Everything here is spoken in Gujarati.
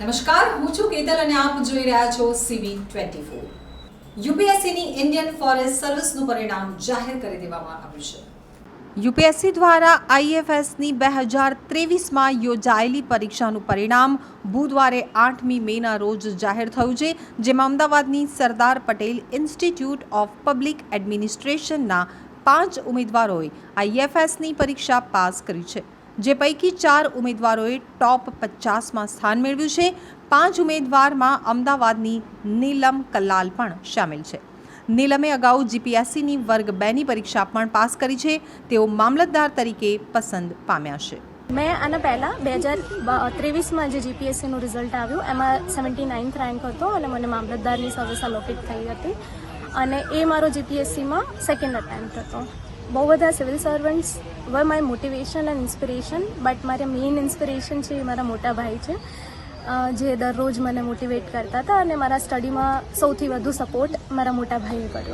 નમસ્કાર, હું છું કેતલ અને આપ જોઈ રહ્યા છો સીવી ટ્વેન્ટી યુપીએસસીની ઇન્ડિયન ફોરેસ્ટ સર્વિસનું પરિણામ જાહેર કરી દેવામાં આવ્યું છે. યુપીએસસી દ્વારા આઈએફએસની બે હજાર ત્રેવીસમાં યોજાયેલી પરીક્ષાનું પરિણામ બુધવારે આઠમી મેના રોજ જાહેર થયું છે, જેમાં અમદાવાદની Sardar Patel institute of public એડમિનિસ્ટ્રેશનના પાંચ ઉમેદવારોએ આઈએફએસની પરીક્ષા પાસ કરી છે. જે પૈકી ચાર ઉમેદવારોએ ટોપ પચાસમાં સ્થાન મેળવ્યું છે. પાંચ ઉમેદવારમાં અમદાવાદની નીલમ કલાલ પણ સામેલ છે. નીલમે અગાઉ જીપીએસસીની વર્ગ બેની પરીક્ષા પણ પાસ કરી છે. તેઓ મામલતદાર તરીકે પસંદ પામ્યા છે. મેં આના પહેલાં બે હજાર ત્રેવીસમાં જે જીપીએસસીનું રિઝલ્ટ આવ્યું, એમાં સેવન્ટી નાઇન્થ રેન્ક હતો અને મને મામલતદારની સર્વિસ અલોકેટ થઈ હતી. અને એ મારો જીપીએસસીમાં સેકન્ડ અટેમ્પ્ટ હતો. બહુ બધા civil servants were my motivation and inspiration but મારે મેઇન ઇન્સ્પિરેશન છે એ મારા મોટા ભાઈ છે જે દરરોજ મને મોટિવેટ કરતા હતા અને મારા સ્ટડીમાં સૌથી વધુ સપોર્ટ મારા મોટા ભાઈએ કર્યો.